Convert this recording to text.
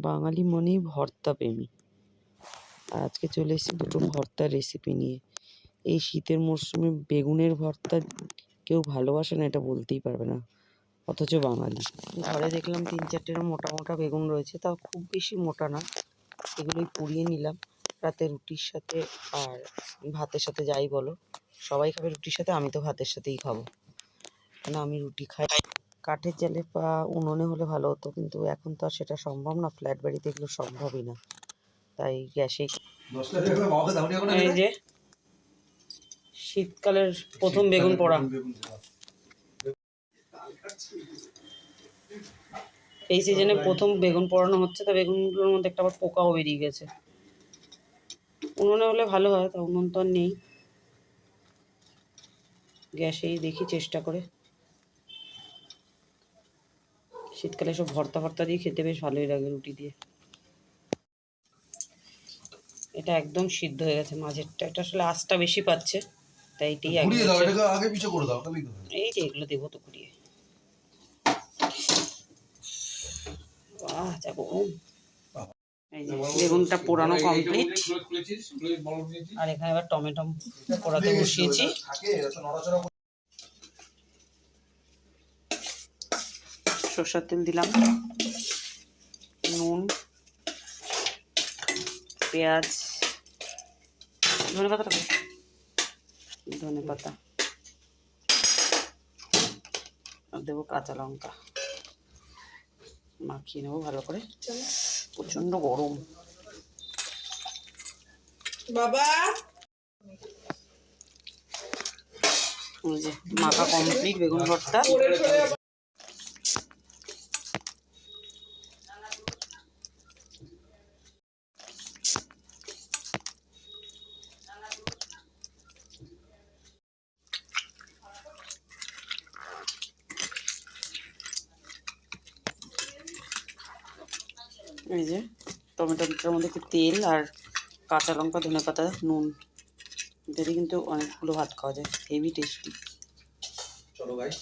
বাঙালি মনেই ভর্তা প্রেমী। আজকে চলে এসেছি দুটো ভর্তার রেসিপি নিয়ে। এই শীতের মরশুমে বেগুনের ভর্তা কেউ ভালোবাসে না, এটা বলতেই পারবে না। অথচ বাঙালি। ঘরে দেখলাম তিন চারটের মোটা মোটা বেগুন রয়েছে, তাও খুব বেশি মোটা না। এগুলোই পুড়িয়ে নিলাম রাতে রুটির সাথে আর ভাতের সাথে যাই বলো। সবাই খাবে রুটির সাথে, আমি তো ভাতের সাথেই খাব। কেন আমি রুটি খাই। কাঠের জালে বা উনুনে হলে ভালো হতো। কিন্তু এখন তো আর সেটা সম্ভব না ফ্ল্যাট বাড়িতে এগুলো সম্ভবই না। তাই গ্যাসেই এই যে শীতকালের প্রথম বেগুন পোড়া। এই সিজনে প্রথম বেগুন পোড়ানো হচ্ছে তা বেগুনগুলোর মধ্যে একটা আবার পোকাও বেরিয়ে গেছে। উনুনে হলে ভালো হয় তা উনুন তো আর নেই। গ্যাসেই দেখি চেষ্টা করে। শীতকালে সব ভর্তা ভর্তা দিয়ে খেতে বেশ ভালোই লাগে রুটি দিয়ে। এটা একদম সিদ্ধ হয়ে গেছে মাঝেরটা। এটা আসলে আঁচটা বেশি পাচ্ছে তাই এটাই আগে ঘুরিয়ে দাও এটাকে আগে পিছিয়ে করে দাও। এই যে এগুলো দেবো তো কুড়িয়ে বাহ যা গরম। বেগুনটা পোড়ানো কমপ্লিট আর এখানে এবার টমেটো পোড়াতে বসিয়েছি। সর্ষের তেল দিলাম। নুন পেঁয়াজ ধনে পাতাটা ধনে পাতা। আর দেবো কাঁচা লঙ্কা। মাখিয়ে নেব ভালো করে। প্রচণ্ড গরম। বাবা! যে মাখা কমপ্লিট বেগুন ভর্তা। এই যে টমেটোটার মধ্যে একটু তেল আর কাঁচা লঙ্কা, ধনে পাতা, নুন। এটা দিয়ে কিন্তু অনেকগুলো ভাত খাওয়া যায়। হেভি টেস্টি চলো গাইস